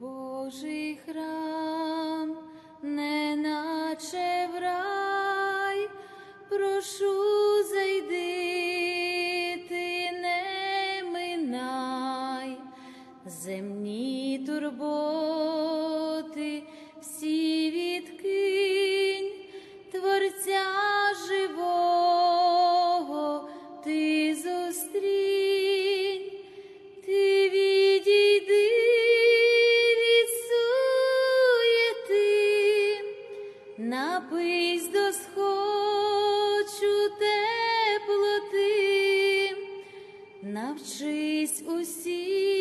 Божий храм, неначе в рай, прошу зайди, ти не минай, земні турботи напись до схочу теплоти, навчись усім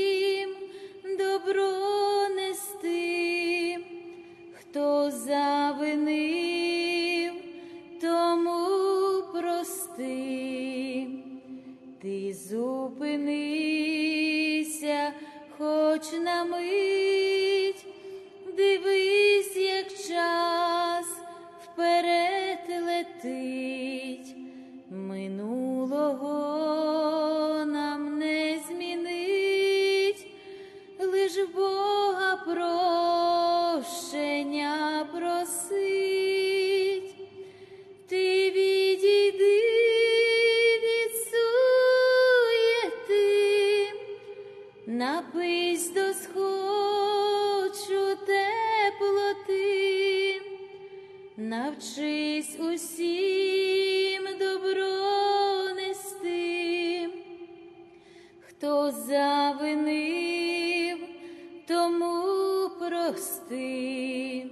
тому прости.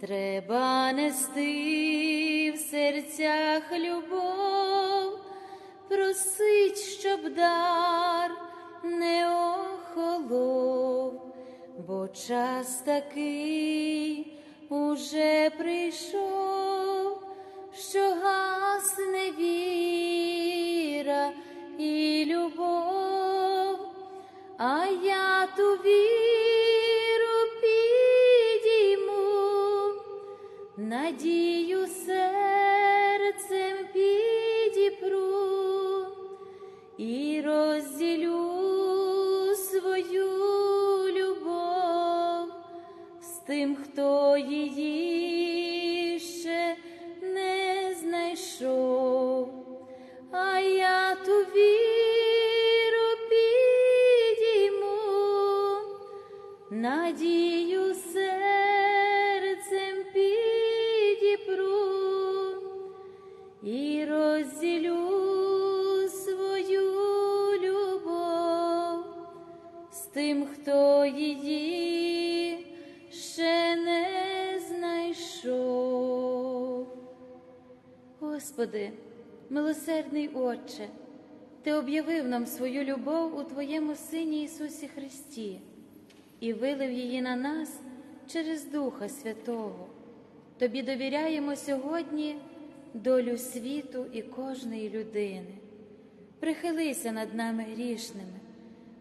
Треба нести в серцях любов, просить, щоб дар не охолов, бо час такий уже прийшов, що гасне віра і любов, а я ту віру надію тим, хто її ще не знайшов. Господи, милосердний Отче, Ти об'явив нам свою любов у Твоєму Сині Ісусі Христі і вилив її на нас через Духа Святого. Тобі довіряємо сьогодні долю світу і кожної людини. Прихилися над нами грішними,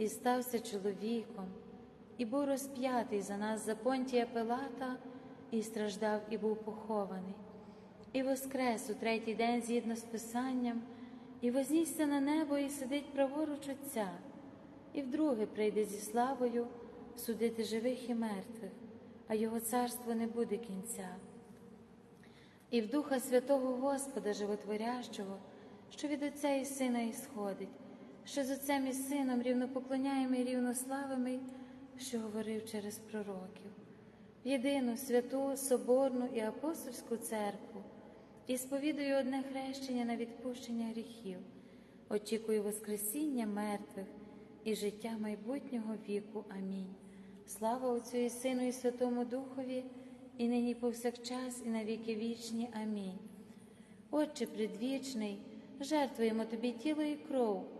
і стався чоловіком, і був розп'ятий за нас за понтія Пилата, і страждав, і був похований, і воскрес у третій день згідно з Писанням, і вознісся на небо, і сидить праворуч Отця, і вдруге прийде зі славою судити живих і мертвих, а його царство не буде кінця. І в Духа Святого Господа Животворящого, що від Отця і Сина ісходить, що з Отцем і Сином рівнопоклоняємо і рівнославими, що говорив через пророків, в єдину святу, соборну і апостольську церкву, і сповідую одне хрещення на відпущення гріхів, очікую Воскресіння мертвих і життя майбутнього віку. Амінь. Слава Отцю і Сину, і Святому Духові, і нині повсякчас, і на віки вічні. Амінь. Отче предвічний, жертвуємо Тобі тіло і кров,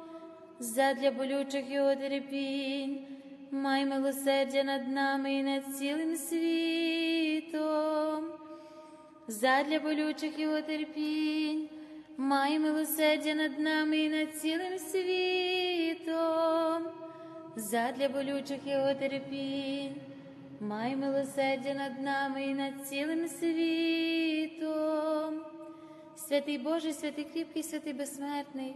Задля болючих його терпінь, май милосердя над нами і над цілим світом. Задля болючих його терпінь, май милосердя над нами і над цілим світом. Задля болючих його терпінь, май милосердя над нами і над цілим світом. Святий Боже, святий кріпкий, святий безсмертний,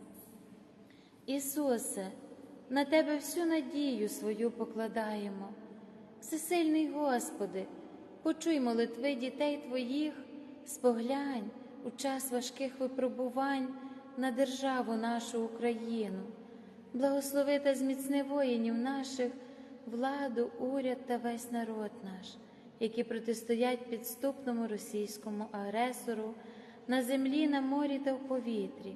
Ісусе, на Тебе всю надію свою покладаємо. Всесильний Господи, почуй молитви дітей Твоїх, споглянь у час важких випробувань на державу нашу Україну, благослови та зміцни воїнів наших, владу, уряд та весь народ наш, які протистоять підступному російському агресору на землі, на морі та в повітрі.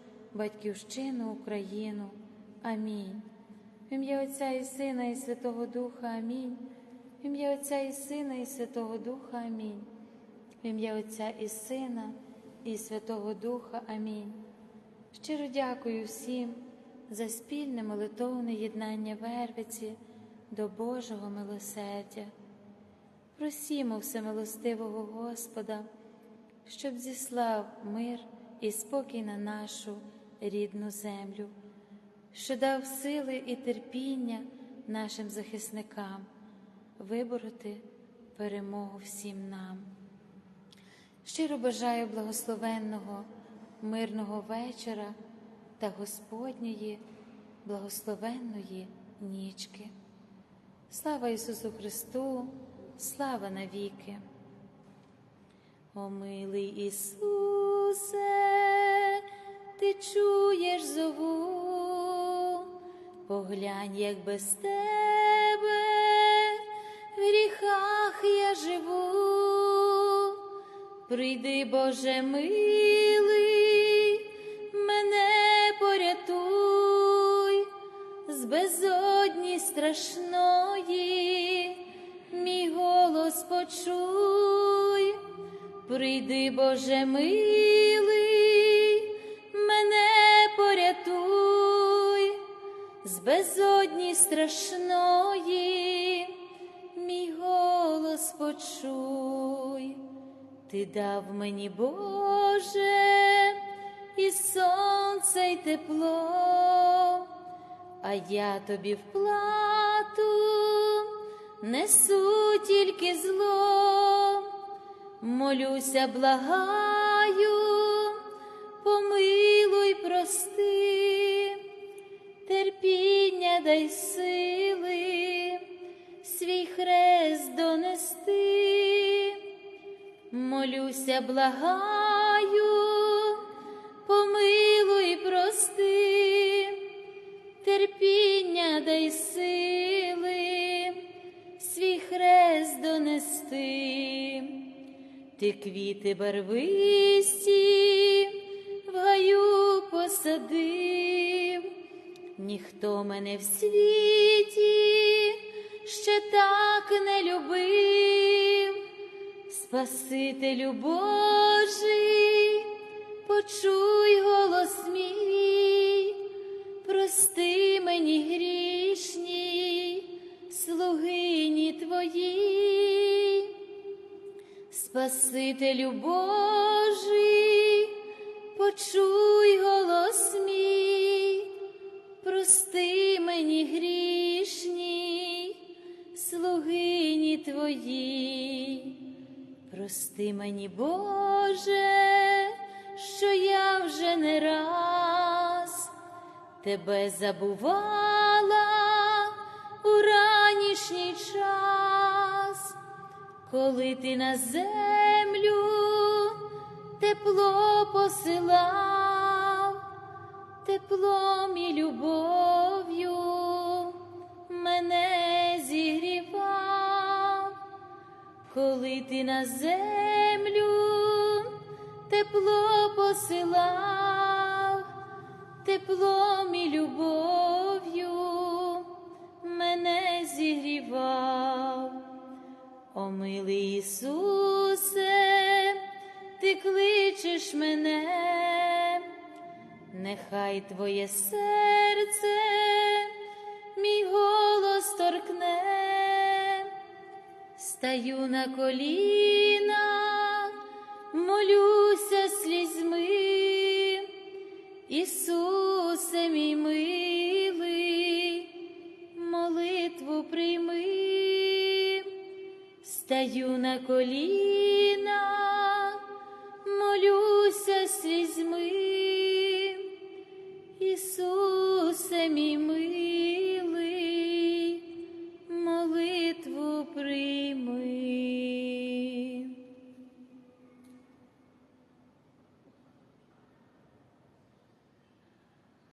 батьківщину Україну. Амінь. В ім'я Отця і Сина, і Святого Духа Амінь. В ім'я Отця і Сина, і Святого Духа Амінь. В ім'я Отця і Сина, і Святого Духа Амінь. Щиро дякую всім за спільне молитовне єднання Вервиці до Божого милосердя. Просімо всемилостивого Господа, щоб зіслав мир і спокій на нашу рідну землю. що дав сили і терпіння нашим захисникам вибороти перемогу всім нам. Щиро бажаю благословенного, мирного вечора та Господньої благословенної нічки. Слава Ісусу Христу, слава навіки. О милий Ісусе, ти чуєш зову, поглянь, як без тебе в гріхах я живу. Прийди, Боже милий, мене порятуй з безодні страшної, мій голос почуй. Прийди, Боже милий, страшної, мій голос почуй. Ти дав мені, Боже, і сонце, й тепло, а я тобі в плату несу тільки зло, молюся, благаю, помилуй, прости, терпіння дай сили, свій хрест донести. Молюся, благаю, помилуй, прости, терпіння дай сили, свій хрест донести, ти квіти барвисті в гаю посадив, ніхто мене в світі ще так не любив. Спасителю Божий, почуй голос мій, прости мені грішні, слугині твої, Спасителю Божий, почуй Прости мені, Боже, що я вже не раз тебе забувала у ранішній час, коли ти на землю тепло посилав, теплом і любов'ю коли ти на землю тепло посилав, теплом і любов'ю мене зігрівав, О милий Ісусе, ти кличеш мене, нехай Твоє серце, мій голос торкне стаю на коліна, молюся слізьми, Ісусе мій милий, молитву прийми, стаю на коліна,